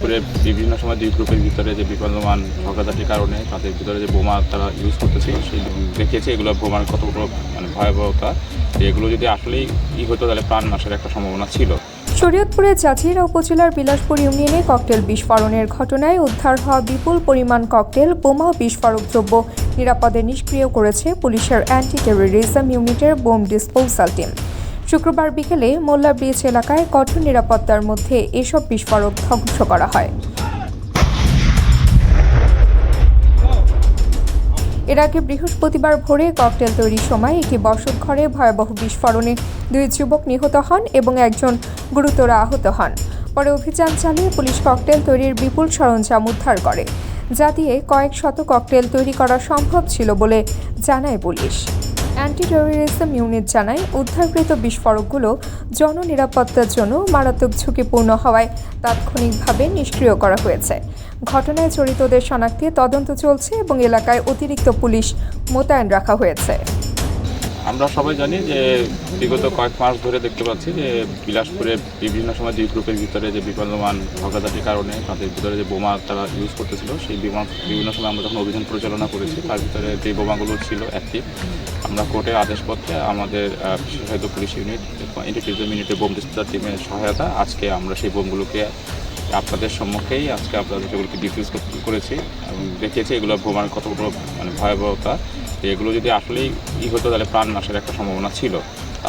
করে বিভিন্ন সময় দুই গ্রুপের ভিতরে যে বিপদমান ঝগড়াঝাটির কারণে তাদের ভিতরে যে বোমা তারা ইউজ করতেছে সেই দেখিয়েছে। এগুলো বোমার কতগুলো মানে ভয়াবহতা। এগুলো যদি আসলেই ই হতো, তাহলে প্রাণ নাশের একটা সম্ভাবনা ছিল। শরীয়তপুরের চাচিরা উপজেলার বিলাসপুর ইউনিয়নে ককটেল বিস্ফোরণের ঘটনায় উদ্ধার হওয়া বিপুল পরিমাণ ককটেল, বোমা বিস্ফোরক দ্রব্য নিরাপদে নিষ্ক্রিয় করেছে পুলিশের অ্যান্টি টেরোরিজম ইউনিটের বোম ডিসপোজাল টিম শুক্রবার বিকেলে মোল্লা ব্রিজ এলাকায় কঠোর নিরাপত্তার মধ্যে এসব বিস্ফোরক ধ্বংস করা হয়। এর আগে বৃহস্পতিবার ভোরে ককটেল তৈরির সময় একটি বসত ঘরে ভয়াবহ বিস্ফোরণে দুই যুবক নিহত হন এবং একজন গুরুতর আহত হন। পরে অভিযান চালিয়ে পুলিশ ককটেল তৈরির বিপুল সরঞ্জাম উদ্ধার করে। যা দিয়ে কয়েক শত ককটেল তৈরি করা সম্ভব ছিল বলে জানায় পুলিশ। অ্যান্টি টেরোরিজম ইউনিট জানায়, উদ্ধারকৃত বিস্ফোরকগুলো জননিরাপত্তার জন্য মারাত্মক ঝুঁকিপূর্ণ হওয়ায় তাৎক্ষণিকভাবে নিষ্ক্রিয় করা হয়েছে। ঘটনায় জড়িতদের শনাক্তে তদন্ত চলছে এবং এলাকায় অতিরিক্ত পুলিশ মোতায়েন রাখা হয়েছে। আমরা সবাই জানি যে বিগত কয়েক মাস ধরে দেখতে পাচ্ছি যে বিলাসপুরে বিভিন্ন সময় দুই গ্রুপের ভিতরে যে বিপদমান ঝগড়াঝাটির কারণে তাদের ভিতরে যে বোমা তারা ইউজ করতেছিল, সেই বোমা বিভিন্ন সময় আমরা যখন অভিযান পরিচালনা করেছি, তার ভিতরে যে বোমাগুলো ছিল অ্যাক্টিভ আমরা কোর্টের আদেশপত্রে আমাদের বিশেষায়িত পুলিশ ইউনিট ইন্টিগ্রেশন ইউনিটের বোম ডিসপ্লার টিমের সহায়তা আজকে আমরা সেই বোমগুলোকে আপনাদের সম্মুখেই, আজকে আপনাদের সেগুলোকে ডিফিউজ করেছি এবং দেখিয়েছি, এগুলো বোমার কতগুলো মানে ভয়াবহতা। যে এগুলো যদি আসলেই ই হতো, তাহলে প্রাণ নাশের একটা সম্ভাবনা ছিল।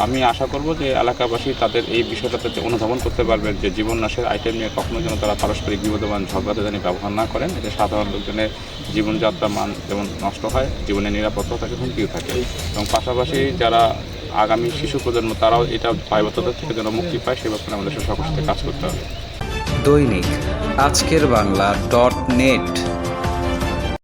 আমি আশা করব যে এলাকাবাসী তাদের এই বিষয়টাতে অনুধাবন করতে পারবেন যে জীবন নাশের আইটেম নিয়ে কখনো যেন তারা পারস্পরিক বিবদমান ঝগড়াতে জানি ব্যবহার না করেন। এতে সাধারণ লোকজনের জীবনযাত্রা মান যেমন নষ্ট হয়, জীবনের নিরাপত্তা থাকে হুমকিও থাকে। এবং পাশাপাশি যারা আগামী শিশু প্রজন্ম, তারাও এটা ভয়াবহতা থেকে যেন মুক্তি পায়, সে ব্যাপারে আমাদের সকলের সাথে কাজ করতে হবে। দৈনিক আজকের বাংলা ডট নেট